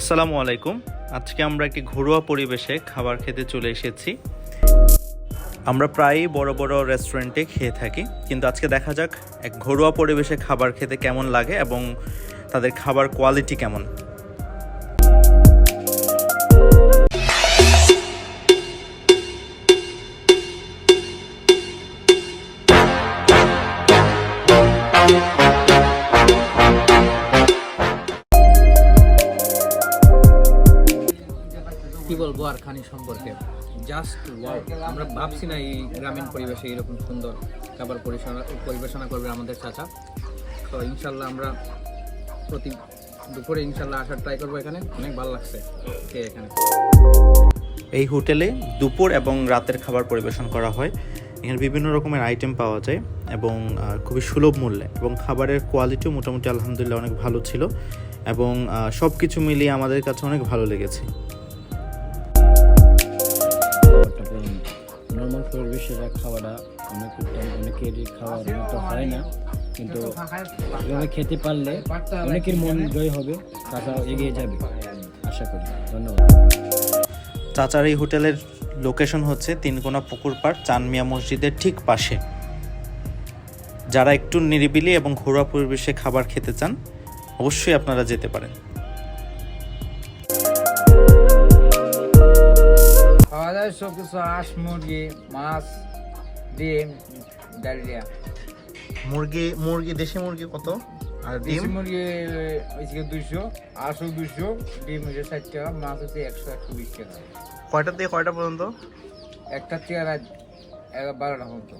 আসসালামু আলাইকুম। আজকে আমরা একটি ঘরোয়া পরিবেশে খাবার খেতে চলে এসেছি। আমরা প্রায়ই বড় বড় রেস্টুরেন্টে খেয়ে থাকি, কিন্তু আজকে দেখা যাক এক ঘরোয়া পরিবেশে খাবার খেতে কেমন লাগে এবং তাদের খাবার কোয়ালিটি কেমন। কি বলব আর খানি সম্পর্কে? জাস্ট আমরা ভাবছি না এই গ্রামীণ পরিবেশে এরকম সুন্দর খাবার পরিবেশনা পরিবেশনা করবে আমাদের চাচা। তো ইনশাল্লাহ আমরা প্রতি দুপুরে ইনশাল্লাহ আসার ট্রাই করব এখানে। অনেক ভালো লাগছে কে এখানে। এই হোটেলে দুপুর এবং রাতের খাবার পরিবেশন করা হয়। এখানে বিভিন্ন রকমের আইটেম পাওয়া যায় এবং খুবই সুলভ মূল্যে এবং খাবারের কোয়ালিটিও মোটামুটি আলহামদুলিল্লাহ অনেক ভালো ছিল এবং সব কিছু মিলিয়ে আমাদের কাছে অনেক ভালো লেগেছে। নর্মাল পরিবেশের খাওয়াটা অনেক উত্তম অনেকেরই খাওয়ার মতো হয় না কিন্তু এভাবে খেতে পারলে অনেকের মন জয় হবে তাছাড়াও এগিয়ে যাবে। আশা করি। ধন্যবাদ। চাচার এই হোটেলের লোকেশন হচ্ছে তিনকোনা পুকুর পাড় চানমিয়া মসজিদের ঠিক পাশে। যারা একটু নিরিবিলি এবং ঘরোয়া পরিবেশে খাবার খেতে চান অবশ্যই আপনারা যেতে পারেন। খাওয়া দাওয়া সব কিছু হাঁস মুরগি মাছ ডিম ডালিয়া মুরগি মুরগি দেশি মুরগি কত? আর দেশি মুরগি হয়েছে দুইশো আটশো দুইশো ডিম হচ্ছে ষাট টাকা মাছ হচ্ছে একশো একশো বিশ টাকা। কয়টা থেকে কয়টা পর্যন্ত? একটা থেকে রাত এগারো বারোটা পর্যন্ত।